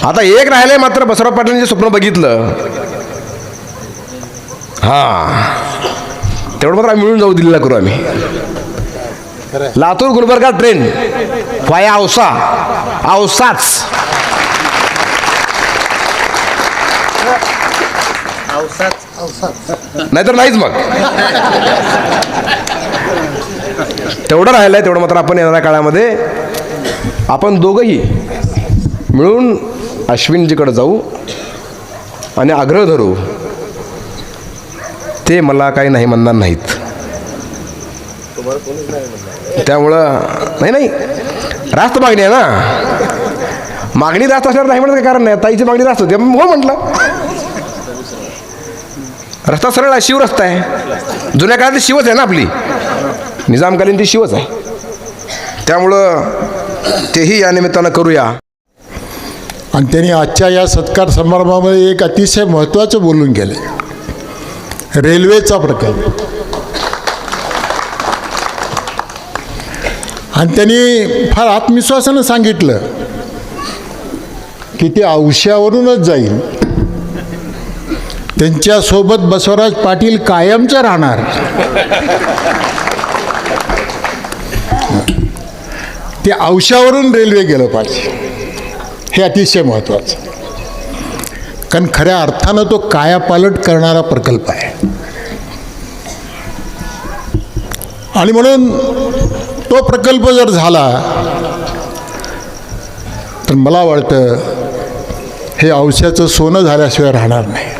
आता एक राहिले मात्र बसवराज पाटलांनी जे स्वप्न बघितलं. हा. तेवढं मात्र आम्ही मिळून जाऊ दिल्लीला करू आम्ही. लातूर गुलबर्गा ट्रेन. वाया औसा. औसाच. नाहीतर नाहीच मग. तेवढं राहिलंय तेवढं मात्र आपण येणाऱ्या काळामध्ये आपण दोघंही मिळून अश्विनजीकडे जाऊ आणि आग्रह धरू ते मला काही नाही म्हणणार नाहीत. त्यामुळं नाही नाही. रास्त मागणी आहे ना. मागणी रास्त असल्यावर नाही म्हणत काही कारण नाही. ताईची मागणी रास्त होती. हो म्हटलं रस्ता सरळ आहे शिव रस्ता आहे. जुन्या काळातली शिवच आहे ना आपली. निजामकालीन ती शिवच आहे. त्यामुळं तेही या निमित्तानं करूया. आणि त्यांनी आजच्या या सत्कार समारंभामध्ये एक अतिशय महत्त्वाचं बोलून गेले. रेल्वेचा प्रकल्प. आणि त्यांनी फार आत्मविश्वासानं सांगितलं की ते औष्यावरूनच जाईल. त्यांच्यासोबत बसवराज पाटील कायमचे राहणार. ते औष्यावरून रेल्वे गेलं पाहिजे. हे अतिशय महत्त्वाचं कारण खऱ्या अर्थानं तो कायापालट करणारा प्रकल्प आहे. आणि म्हणून तो प्रकल्प जर झाला तर मला वाटतं हे औषधाचं सोनं झाल्याशिवाय राहणार नाही.